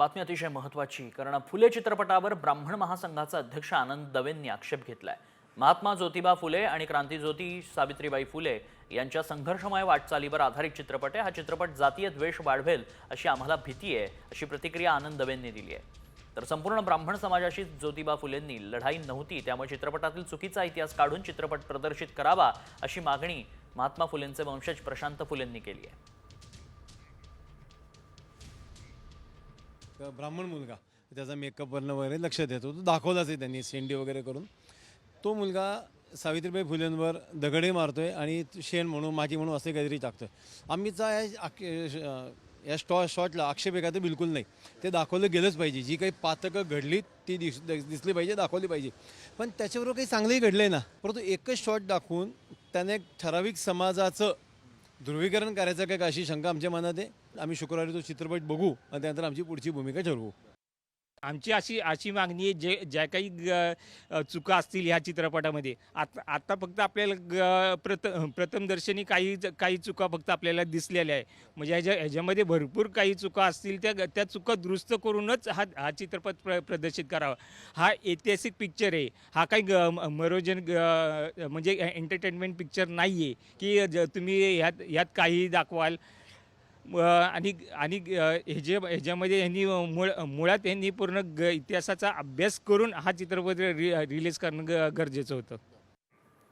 बातमी अतिशय महत्त्वाची कारण फुले चित्रपटावर ब्राह्मण महासंघाचा अध्यक्ष आनंद दवेंनी आक्षेप घेतलाय. महात्मा ज्योतिबा फुले आणि क्रांतीज्योती सावित्रीबाई फुले यांच्या संघर्षमय वाटचालीवर आधारित चित्रपट आहे. हा चित्रपट जातीय द्वेष वाढवेल अशी आम्हाला भीती आहे अशी प्रतिक्रिया आनंद दवेंनी दिली आहे. तर संपूर्ण ब्राह्मण समाजाशी ज्योतिबा फुलेंनी लढाई नव्हती त्यामुळे चित्रपटातील चुकीचा इतिहास काढून चित्रपट प्रदर्शित करावा अशी मागणी महात्मा फुलेंचे वंशज प्रशांत फुलेंनी केली आहे. ब्राह्मण मुलगा त्याचा मेकअपवरनं वगैरे लक्ष देतो. तो दाखवलाच आहे त्यांनी शेंडी वगैरे करून. तो मुलगा सावित्रीबाई फुलेंवर दगडे मारतोय आणि शेण म्हणून माझी म्हणून असे काहीतरी टाकतोय. आम्हीचा या या स्टॉ शॉटला आक्षेप एका तर बिलकुल नाही. ते दाखवलं गेलंच पाहिजे. जी काही पातकं घडली ती दिस दिसली पाहिजे दाखवली पाहिजे. पण त्याच्याबरोबर काही चांगलंही घडलं आहे ना. परंतु एकच शॉट दाखवून त्याने एक ठराविक समाजाचं ध्रुवीकरण करायचं काय अशी शंका आमच्या मनात आहे. आम्ही शुक्रवारी तो चित्रपट बघू आणि त्यानंतर आमची पुढची भूमिका ठरवू. आमची अशी अशी मागणी आहे जे ज्या काही ग- चुका असतील ह्या चित्रपटामध्ये आता आत्ता फक्त आपल्याला ग- प्रथ प्रथमदर्शनी काही काही चुका फक्त आपल्याला दिसलेल्या आहे. म्हणजे ह्याच्या ह्याच्यामध्ये भरपूर काही चुका असतील त्या त्या चुका दुरुस्त करूनच हा हा चित्रपट प्र प्रदर्शित करावा. हा ऐतिहासिक पिक्चर आहे. हा काही ग मनोरंजन ग- म्हणजे एंटरटेनमेंट पिक्चर नाही आहे की ज- तुम्ही ह्यात ह्यात काही दाखवाल आणि आणि अ, ह्याचे ह्याच्यामध्ये यांनी मुळ मुळात यांनी पूर्ण ग इतिहासाचा अभ्यास करून हा चित्रपट रि रिलीज करणं ग गरजेचं होतं.